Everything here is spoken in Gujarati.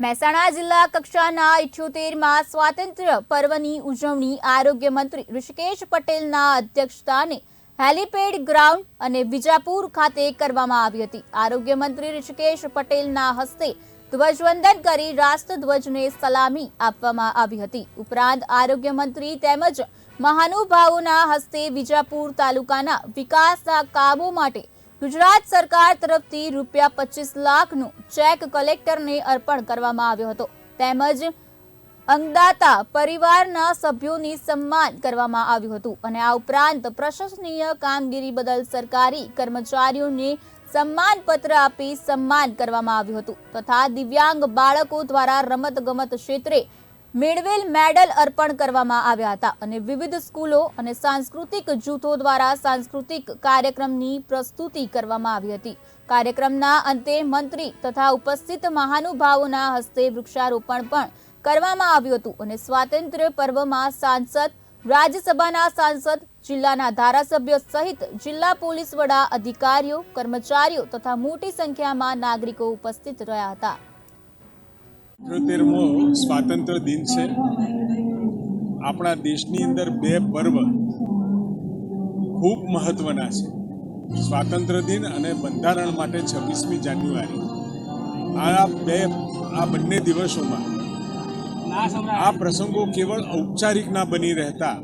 મહેસાણા જિલ્લા કક્ષાના ઇઠ્યોતેરમાં સ્વાતંત્ર્ય પર્વની ઉજવણી આરોગ્ય મંત્રી ઋષિકેશ પટેલના અધ્યક્ષસ્થાને હેલીપેડ ગ્રાઉન્ડ અને વિજાપુર ખાતે કરવામાં આવી હતી. આરોગ્ય મંત્રી ઋષિકેશ પટેલના હસ્તે ધ્વજવંદન કરી રાષ્ટ્રધ્વજને સલામી આપવામાં આવી હતી. ઉપરાંત આરોગ્ય મંત્રી તેમજ મહાનુભાવોના હસ્તે વિજાપુર તાલુકાના વિકાસના કામો માટે ગુજરાત સરકાર તરફથી રૂપિયા પચીસ લાખનું ચેક કલેક્ટરને અર્પણ કરવામાં આવ્યો હતો. તેમજ અંગદાતા પરિવારના સભ્યોની સન્માન કરવામાં આવ્યું હતું અને આ ઉપરાંત પ્રશંસનીય કામગીરી બદલ સરકારી કર્મચારીઓને સન્માનપત્ર આપી સન્માન કરવામાં આવ્યું હતું તથા દિવ્યાંગ બાળકો દ્વારા રમત ગમત ક્ષેત્રે મેળવેલ મેડલ અર્પણ કરવામાં આવ્યા હતા અને વિવિધ સ્કૂલો અને સાંસ્કૃતિક જૂથો દ્વારા સાંસ્કૃતિક કાર્યક્રમની પ્રસ્તુતિ કરવામાં આવી હતી. કાર્યક્રમના અંતે મંત્રી તથા ઉપસ્થિત મહાનુભાવોના હસ્તે વૃક્ષારોપણ પણ કરવામાં આવ્યું હતું અને સ્વાતંત્ર્ય પર્વમાં સાંસદ, રાજ્યસભાના સાંસદ, જિલ્લાના ધારાસભ્યો સહિત જિલ્લા પોલીસ વડા અધિકારીઓ, કર્મચારીઓ તથા મોટી સંખ્યામાં નાગરિકો ઉપસ્થિત રહ્યા હતા. અઠ્યોતેરમો સ્વાતંત્ર્ય દિન છે. આપણા દેશની અંદર બે પર્વ ખૂબ મહત્વના છે. સ્વાતંત્ર્ય દિન અને બંધારણ માટે છવ્વીસમી જાન્યુઆરી. આ બે આ બંને દિવસોમાં આ પ્રસંગો કેવળ ઔપચારિક ના બની રહેતા